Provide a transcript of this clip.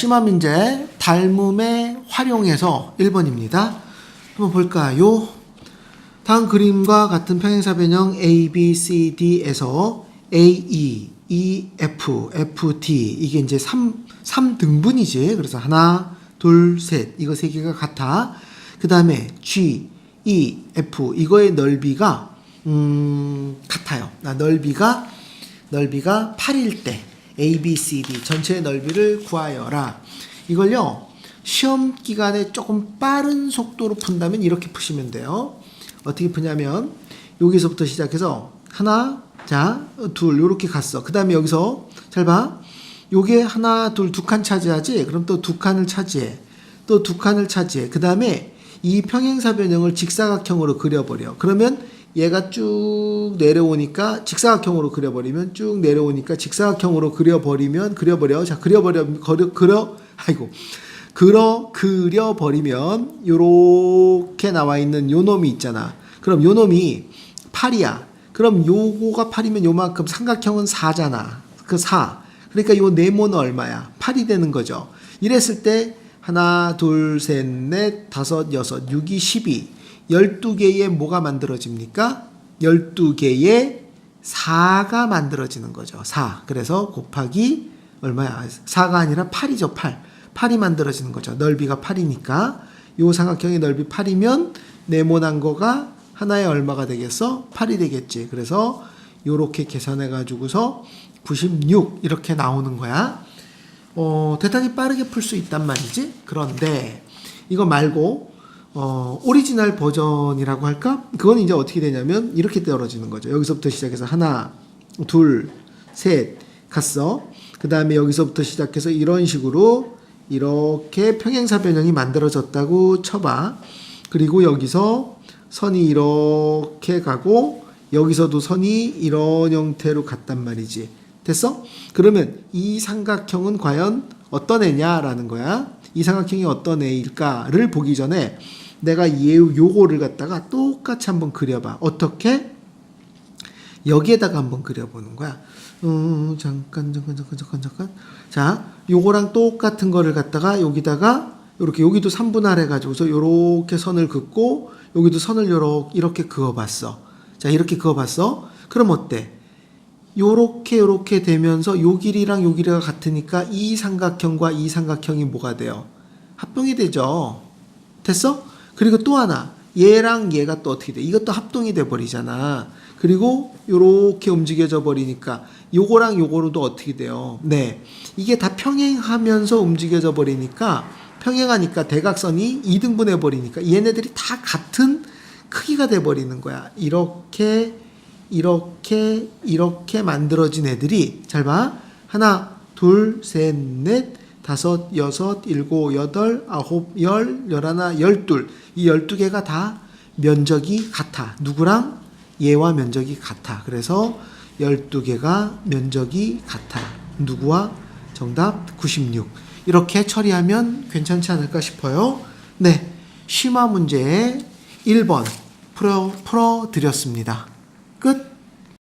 심화 문제 닮음에 활용해서 1번입니다. 한번 볼까요? 다음 그림과 같은 평행사 변형 A, B, C, D에서 A, E, E, F, F, D 이게 이제 3, 3등분이지. 그래서 하나, 둘, 셋 이거 세 개가 같아. 그 다음에 G, E, F 이거의 넓이가 음, 같아요. 나 넓이가 넓이가 8일 때 A, B, C, D 전체의 넓이를 구하여라. 이걸요. 시험 기간에 조금 빠른 속도로 푼다면 이렇게 푸시면 돼요. 어떻게 푸냐면 여기서부터 시작해서 하나, 자, 둘 요렇게 갔어. 그다음에 여기서 잘 봐. 요게 하나, 둘, 두 칸 차지하지. 그럼 또 두 칸을 차지해. 또 두 칸을 차지해. 그다음에 이 평행사 변형을 직사각형으로 그려버려. 그러면 얘가 쭉 내려오니까 직사각형으로 그려버리면 쭉 내려오니까 직사각형으로 그려버리면 그려버려. 자, 그려버려. 그려, 그려. 아이고. 그려 그려버리면 요렇게 나와 있는 요 놈이 있잖아. 그럼 요 놈이 8이야. 그럼 요거가 8이면 요만큼 삼각형은 4잖아. 그 4. 그러니까 요 네모는 얼마야? 8이 되는 거죠. 이랬을 때 하나, 둘, 셋, 넷, 다섯, 여섯, 6이 12. 12개의 뭐가 만들어집니까? 12개의 4가 만들어지는 거죠. 4. 그래서 곱하기 얼마야? 4가 아니라 8이죠. 8. 8이 만들어지는 거죠. 넓이가 8이니까 요 삼각형의 넓이 8이면 네모난 거가 하나에 얼마가 되겠어? 8이 되겠지. 그래서 요렇게 계산해 가지고서 96 이렇게 나오는 거야. 어, 대단히 빠르게 풀 수 있단 말이지. 그런데 이거 말고 어, 오리지널 버전이라고 할까? 그건 이제 어떻게 되냐면 이렇게 떨어지는 거죠. 여기서부터 시작해서 하나, 둘, 셋 갔어. 그 다음에 여기서부터 시작해서 이런 식으로 이렇게 평행사 변형이 만들어졌다고 쳐봐. 그리고 여기서 선이 이렇게 가고 여기서도 선이 이런 형태로 갔단 말이지. 됐어? 그러면 이 삼각형은 과연 어떤 애냐라는 거야. 이 삼각형이 어떤 애일까를 보기 전에 내가 얘 요거를 갖다가 똑같이 한번 그려봐. 어떻게? 여기에다가 한번 그려보는 거야. 음, 잠깐, 잠깐, 잠깐, 잠깐, 잠깐. 자, 요거랑 똑같은 거를 갖다가 여기다가 이렇게 여기도 3분할 해가지고서 요렇게 선을 긋고 여기도 선을 요렇게 이렇게 그어봤어. 자, 이렇게 그어봤어. 그럼 어때? 요렇게 요렇게 되면서 요 길이랑 요 길이가 같으니까 이 삼각형과 이 삼각형이 뭐가 돼요? 합동이 되죠. 됐어? 그리고 또 하나 얘랑 얘가 또 어떻게 돼? 이것도 합동이 돼 버리잖아. 그리고 요렇게 움직여져 버리니까 요거랑 요거로도 어떻게 돼요? 네. 이게 다 평행하면서 움직여져 버리니까 평행하니까 대각선이 2등분해 버리니까 얘네들이 다 같은 크기가 돼 버리는 거야. 이렇게 이렇게 이렇게 만들어진 애들이 잘 봐. 하나, 둘, 셋, 넷, 다섯, 여섯, 일곱, 여덟, 아홉, 열, 열하나, 열둘. 이 열두 개가 다 면적이 같아. 누구랑? 얘와 면적이 같아. 그래서 열두 개가 면적이 같아. 누구와? 정답 96. 이렇게 처리하면 괜찮지 않을까 싶어요. 네. 심화 문제 1번 풀어, 풀어 드렸습니다. cứ